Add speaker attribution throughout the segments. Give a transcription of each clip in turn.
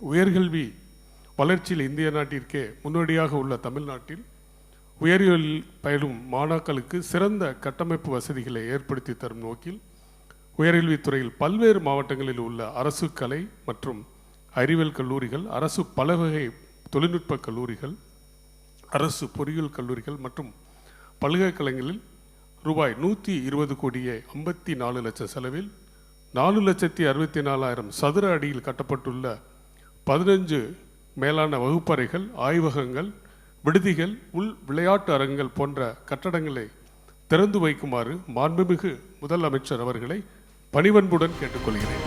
Speaker 1: உயர்கல்வி வளர்ச்சியில் இந்திய நாட்டிற்கே முன்னோடியாக உள்ள தமிழ்நாட்டில் உயர்கல்வி பயிலும் மாணாக்களுக்கு சிறந்த கட்டமைப்பு வசதிகளை ஏற்படுத்தி தரும் நோக்கில் உயர்கல்வித்துறையில் பல்வேறு மாவட்டங்களில் உள்ள அரசு கலை மற்றும் அறிவியல் கல்லூரிகள் அரசு பலவகை தொழில்நுட்ப கல்லூரிகள் அரசு பொறியியல் கல்லூரிகள் மற்றும் பல்கலைக்கழகங்களில் ரூபாய் நூற்றி இருபது கோடியே ஐம்பத்தி நாலு லட்சம் செலவில் நாலு லட்சத்தி அறுபத்தி நாலாயிரம் சதுர அடியில் கட்டப்பட்டுள்ள பதினஞ்சு மேலான வகுப்பறைகள் ஆய்வகங்கள் விடுதிகள் உள் விளையாட்டு அரங்குகள் போன்ற கட்டடங்களை திறந்து வைக்குமாறு மாண்புமிகு முதலமைச்சர் அவர்களை பணிவன்புடன் கேட்டுக்கொள்கிறேன்.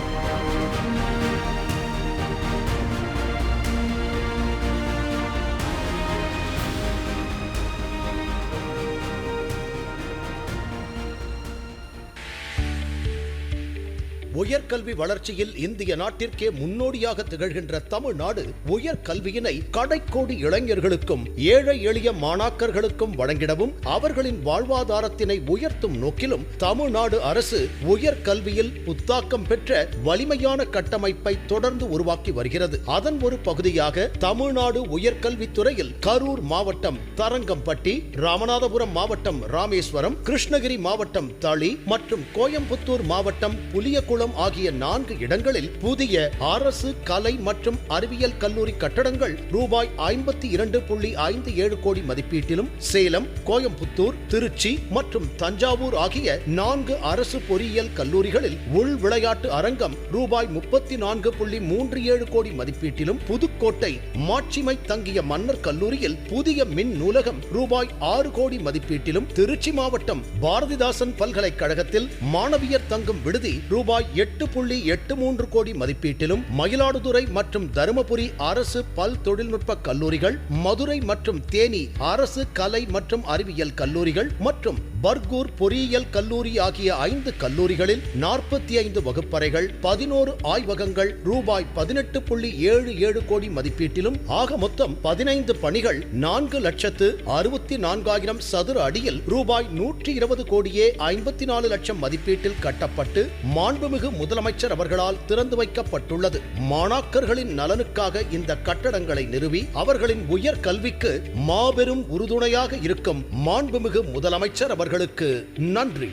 Speaker 2: உயர்கல்வி வளர்ச்சியில் இந்திய நாட்டிற்கே முன்னோடியாக திகழ்கின்ற தமிழ்நாடு உயர்கல்வியினை கடைக்கோடி இளைஞர்களுக்கும் ஏழை எளிய மாணாக்கர்களுக்கும் வழங்கிடவும் அவர்களின் வாழ்வாதாரத்தினை உயர்த்தும் நோக்கிலும் தமிழ்நாடு அரசு உயர்கல்வியில் புத்தாக்கம் பெற்ற வலிமையான கட்டமைப்பை தொடர்ந்து உருவாக்கி வருகிறது. அதன் ஒரு பகுதியாக தமிழ்நாடு உயர்கல்வித்துறையில் கரூர் மாவட்டம் தரங்கம்பட்டி ராமநாதபுரம் மாவட்டம் ராமேஸ்வரம் கிருஷ்ணகிரி மாவட்டம் தளி மற்றும் கோயம்புத்தூர் மாவட்டம் புலியகுளம் குளம் ஆகிய நான்கு இடங்களில் புதிய அரசு கலை மற்றும் அறிவியல் கல்லூரி கட்டடங்கள் ரூபாய் ஐம்பத்தி இரண்டு புள்ளி ஐந்து ஏழு கோடி மதிப்பீட்டிலும் சேலம் கோயம்புத்தூர் திருச்சி மற்றும் தஞ்சாவூர் ஆகிய நான்கு அரசு பொறியியல் கல்லூரிகளில் உள் விளையாட்டு அரங்கம் ரூபாய் முப்பத்தி நான்கு புள்ளி மூன்று ஏழு கோடி மதிப்பீட்டிலும் புதுக்கோட்டை மாட்சிமை தங்கிய மன்னர் கல்லூரியில் புதிய மின் நூலகம் ரூபாய் ஆறு கோடி மதிப்பீட்டிலும் திருச்சி மாவட்டம் பாரதிதாசன் பல்கலைக்கழகத்தில் மாணவியர் தங்கும் விடுதி ரூபாய் எட்டு புள்ளி எட்டு மூன்று கோடி மதிப்பீட்டிலும் மயிலாடுதுறை மற்றும் தருமபுரி அரசு பல் தொழில்நுட்ப கல்லூரிகள் மதுரை மற்றும் தேனி அரசு கலை மற்றும் அறிவியல் கல்லூரிகள் மற்றும் பர்கூர் பொறியியல் கல்லூரி ஆகிய ஐந்து கல்லூரிகளில் நாற்பத்தி ஐந்து வகுப்பறைகள் பதினோரு ஆய்வகங்கள் ரூபாய் பதினெட்டு புள்ளி ஏழு ஏழு கோடி மதிப்பீட்டிலும் ஆக மொத்தம் பதினைந்து பணிகள் நான்கு லட்சத்து அறுபத்தி நான்காயிரம் சதுர அடியில் ரூபாய் நூற்றி இருபது கோடியே ஐம்பத்தி நாலு லட்சம் மதிப்பீட்டில் கட்டப்பட்டு மாண்புமிகு முதலமைச்சர் அவர்களால் திறந்து வைக்கப்பட்டுள்ளது. மாணாக்கர்களின் நலனுக்காக இந்த கட்டடங்களை நிறுவி அவர்களின் உயர் கல்விக்கு மாபெரும் உறுதுணையாக இருக்கும் மாண்புமிகு முதலமைச்சர் அவர்கள் அவர்களுக்கு நன்றி.